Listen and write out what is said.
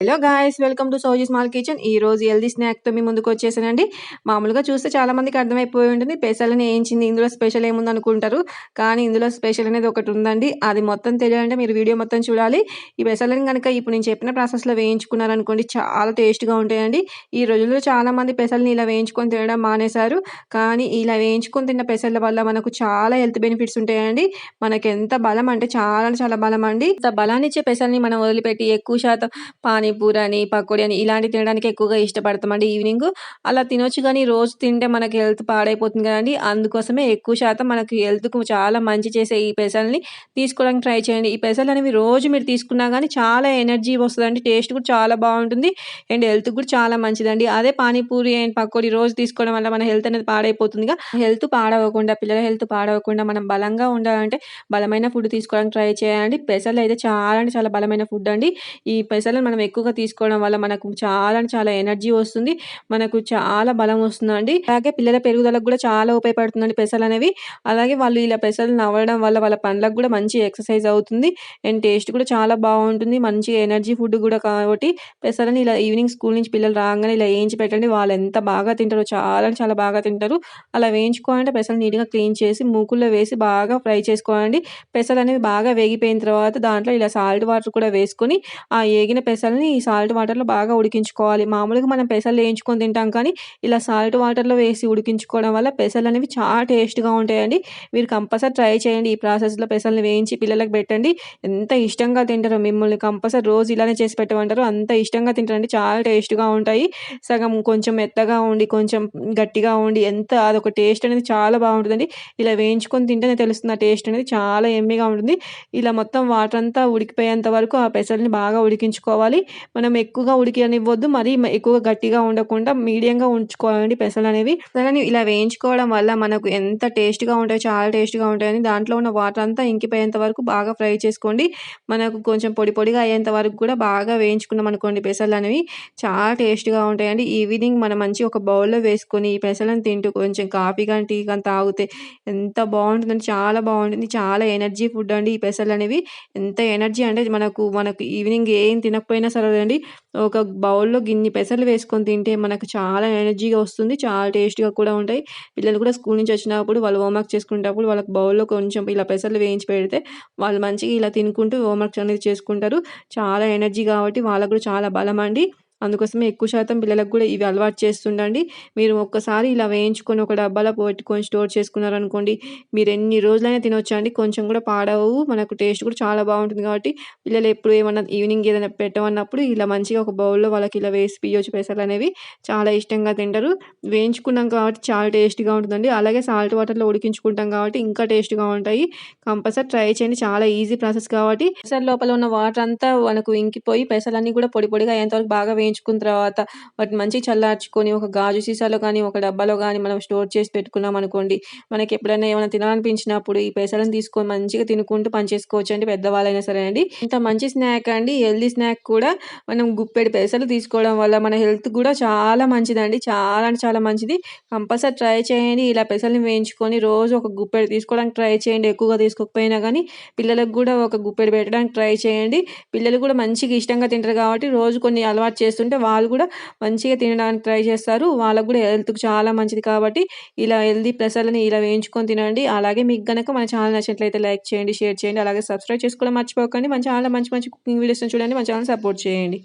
Hello guys welcome to Sowji small kitchen ఈ రోజు healthy స్నాక్తో మీ ముందుకు వచ్చేసానండి. మామూలుగా చూస్తే చాలా మందికి అర్థమైపోయి ఉంటుంది. పెసలని వేయించింది ఇందులో స్పెషల్ ఏముంది అనుకుంటారు. కానీ ఇందులో స్పెషల్ అనేది ఒకటి ఉందండి. అది మొత్తం తెలియాలంటే మీరు వీడియో మొత్తం చూడాలి. ఈ పెసలని కనుక ఇప్పుడు నేను చెప్పిన ప్రాసెస్లో వేయించుకున్నారనుకోండి చాలా టేస్ట్గా ఉంటాయండి. ఈ రోజుల్లో చాలా మంది పెసల్ని ఇలా వేయించుకొని తినడం మానేశారు. కానీ ఇలా వేయించుకొని తిన్న పెసల వల్ల మనకు చాలా హెల్త్ బెనిఫిట్స్ ఉంటాయండి. మనకి ఎంత బలం అంటే చాలా చాలా బలం అండి. ఇంత బలాన్ని ఇచ్చే పెసల్ని మనం వదిలిపెట్టి ఎక్కువ శాతం పానీ పానీపూరి అని పకోడీ అని ఇలాంటివి తినడానికి ఎక్కువగా ఇష్టపడతామండి ఈవినింగ్. అలా తినొచ్చు కానీ రోజు తింటే మనకి హెల్త్ పాడైపోతుంది కదండి. అందుకోసమే ఎక్కువ శాతం మనకి హెల్త్కు చాలా మంచి చేసే ఈ పెసల్ని తీసుకోవడానికి ట్రై చేయండి. ఈ పెసలు అనేవి రోజు మీరు తీసుకున్నా కానీ చాలా ఎనర్జీ వస్తుందండి. టేస్ట్ కూడా చాలా బాగుంటుంది అండ్ హెల్త్ కూడా చాలా మంచిదండి. అదే పానీపూరి అండ్ పకోడీ రోజు తీసుకోవడం వల్ల మన హెల్త్ అనేది పాడైపోతుందిగా హెల్త్ పాడవకుండా పిల్లల హెల్త్ పాడవకుండా మనం బలంగా ఉండాలంటే బలమైన ఫుడ్ తీసుకోవడానికి ట్రై చేయండి. పెసలు అయితే చాలా అంటే చాలా బలమైన ఫుడ్ అండి. ఈ పెసలను మనం ఎక్కువ ఎక్కువగా తీసుకోవడం వల్ల మనకు చాలా చాలా ఎనర్జీ వస్తుంది. మనకు చాలా బలం వస్తుందండి. అలాగే పిల్లల పెరుగుదలకు కూడా చాలా ఉపయోగపడుతుందండి పెసలు అనేవి. అలాగే వాళ్ళు ఇలా పెసలు నవ్వడం వల్ల వాళ్ళ పండ్లకు కూడా మంచి ఎక్సర్సైజ్ అవుతుంది. అండ్ టేస్ట్ కూడా చాలా బాగుంటుంది. మంచి ఎనర్జీ ఫుడ్ కూడా కాబట్టి పెసలని ఇలా ఈవినింగ్ స్కూల్ నుంచి పిల్లలు రాగానే ఇలా వేయించి పెట్టండి. వాళ్ళు ఎంత బాగా తింటారో చాలా చాలా బాగా తింటారు. అలా వేయించుకోవాలంటే పెసలు నీట్గా క్లీన్ చేసి మూకుల్లో వేసి బాగా ఫ్రై చేసుకోవాలండి. పెసలు అనేవి బాగా వేగిపోయిన తర్వాత దాంట్లో ఇలా సాల్ట్ వాటర్ కూడా వేసుకొని ఆ వేగిన పెసల్ని సాల్ట్ వాటర్లో బాగా ఉడికించుకోవాలి. మామూలుగా మనం పెసలు వేయించుకొని తింటాం కానీ ఇలా సాల్ట్ వాటర్లో వేసి ఉడికించుకోవడం వల్ల పెసలు అనేవి చాలా టేస్ట్గా ఉంటాయండి. మీరు కంపల్సరీ ట్రై చేయండి. ఈ ప్రాసెస్లో పెసల్ని వేయించి పిల్లలకు పెట్టండి. ఎంత ఇష్టంగా తింటారు మిమ్మల్ని కంపల్సరీ రోజు ఇలానే చేసి పెట్టమంటారు. అంత ఇష్టంగా తింటారండి. చాలా టేస్ట్గా ఉంటాయి. సగం కొంచెం మెత్తగా ఉండి కొంచెం గట్టిగా ఉండి ఎంత అదొక టేస్ట్ అనేది చాలా బాగుంటుందండి. ఇలా వేయించుకొని తింటేనే తెలుస్తుంది ఆ టేస్ట్ అనేది చాలా ఎమ్మిగా ఉంటుంది. ఇలా మొత్తం వాటర్ అంతా ఉడికిపోయేంత వరకు ఆ పెసల్ని బాగా ఉడికించుకోవాలి. మనం ఎక్కువగా ఉడికనివ్వద్దు మరీ ఎక్కువగా గట్టిగా ఉండకుండా మీడియంగా ఉంచుకోవాలండి పెసలు అనేవి పెసలని ఇలా వేయించుకోవడం వల్ల మనకు ఎంత టేస్ట్గా ఉంటాయో చాలా టేస్ట్గా ఉంటాయని దాంట్లో ఉన్న వాటర్ అంతా ఇంకిపోయేంత వరకు బాగా ఫ్రై చేసుకోండి. మనకు కొంచెం పొడి పొడిగా అయ్యేంత వరకు కూడా బాగా వేయించుకున్నాం అనుకోండి పెసలు అనేవి చాలా టేస్ట్గా ఉంటాయండి. ఈవినింగ్ మనం మంచి ఒక బౌల్లో వేసుకొని ఈ పెసలను తింటూ కొంచెం కాఫీ కానీ టీ కానీ తాగితే ఎంత బాగుంటుందండి చాలా బాగుంటుంది. చాలా ఎనర్జీ ఫుడ్ అండి ఈ పెసలు అనేవి ఎంత ఎనర్జీ అంటే మనకు మనకు ఈవినింగ్ ఏం తినకపోయినా సరే చూడండి. ఒక బౌల్లో గిన్ని పెసలు వేసుకొని తింటే మనకు చాలా ఎనర్జీగా వస్తుంది చాలా టేస్ట్గా కూడా ఉంటాయి. పిల్లలు కూడా స్కూల్ నుంచి వచ్చినప్పుడు వాళ్ళు హోంవర్క్ చేసుకునేటప్పుడు వాళ్ళకి బౌల్లో కొంచెం ఇలా పెసలు వేయించి పెడితే వాళ్ళు మంచిగా ఇలా తినుకుంటూ హోంవర్క్ అనేది చేసుకుంటారు. చాలా ఎనర్జీ కాబట్టి వాళ్ళకు కూడా చాలా బలం అండి. అందుకోసమే ఎక్కువ శాతం పిల్లలకు కూడా ఇవి అలవాటు చేస్తుండండి. మీరు ఒక్కసారి ఇలా వేయించుకొని ఒక డబ్బాలో పెట్టుకొని స్టోర్ చేసుకున్నారనుకోండి మీరు ఎన్ని రోజులైనా తినొచ్చు అండి? కొంచెం కూడా పాడవు. మనకు టేస్ట్ కూడా చాలా బాగుంటుంది కాబట్టి పిల్లలు ఎప్పుడు ఏమన్నా ఈవినింగ్ ఏదైనా పెట్టమన్నప్పుడు ఇలా మంచిగా ఒక బౌల్లో వాళ్ళకి ఇలా వేసి పియ్యొచ్చు పెసలు అనేవి చాలా ఇష్టంగా తింటారు. వేయించుకున్నాం కాబట్టి చాలా టేస్ట్గా ఉంటుందండి. అలాగే సాల్ట్ వాటర్లో ఉడికించుకుంటాం కాబట్టి ఇంకా టేస్ట్గా ఉంటాయి. కంపల్సరీ ట్రై చేయండి. చాలా ఈజీ ప్రాసెస్ కాబట్టి పెసర్ లోపల ఉన్న వాటర్ అంతా మనకు ఇంకిపోయి పెసలన్నీ కూడా పొడి పొడిగా అయ్యేంతవరకు బాగా వేయించుకున్న తర్వాత వాటిని మంచిగా చల్లార్చుకొని ఒక గాజు సీసాలో కానీ ఒక డబ్బాలో కానీ మనం స్టోర్ చేసి పెట్టుకున్నాం అనుకోండి మనకి ఎప్పుడైనా ఏమైనా తినాలనిపించినప్పుడు ఈ పెసలను తీసుకొని మంచిగా తినుకుంటూ పనిచేసుకోవచ్చు అండి పెద్దవాళ్ళైనా సరే అండి. ఇంత మంచి స్నాక్ అండి హెల్దీ స్నాక్ కూడా మనం గుప్పెడు పెసలు తీసుకోవడం వల్ల మన హెల్త్ కూడా చాలా మంచిదండి చాలా అంటే చాలా మంచిది. కంపల్సరీ ట్రై చేయండి ఇలా పెసల్ని వేయించుకొని రోజు ఒక గుప్పెడు తీసుకోవడానికి ట్రై చేయండి ఎక్కువగా తీసుకోకపోయినా కానీ పిల్లలకు కూడా ఒక గుప్పెడు పెట్టడానికి ట్రై చేయండి. పిల్లలు కూడా మంచిగా ఇష్టంగా తింటారు కాబట్టి రోజు కొన్ని అలవాటు చేస్తూ చేస్తుంటే వాళ్ళు కూడా మంచిగా తినడానికి ట్రై చేస్తారు. వాళ్ళకు కూడా హెల్త్కి చాలా మంచిది కాబట్టి ఇలా హెల్దీ ప్రెసర్లని ఇలా వేయించుకొని తినండి. అలాగే మీకు కనుక మన ఛానల్ నచ్చినట్లయితే లైక్ చేయండి షేర్ చేయండి. అలాగే సబ్స్క్రైబ్ చేసుకోవడం మర్చిపోకండి. మన ఛానల్ మంచి మంచి కుకింగ్ వీడియోస్ని చూడండి. మన ఛానల్ సపోర్ట్ చేయండి.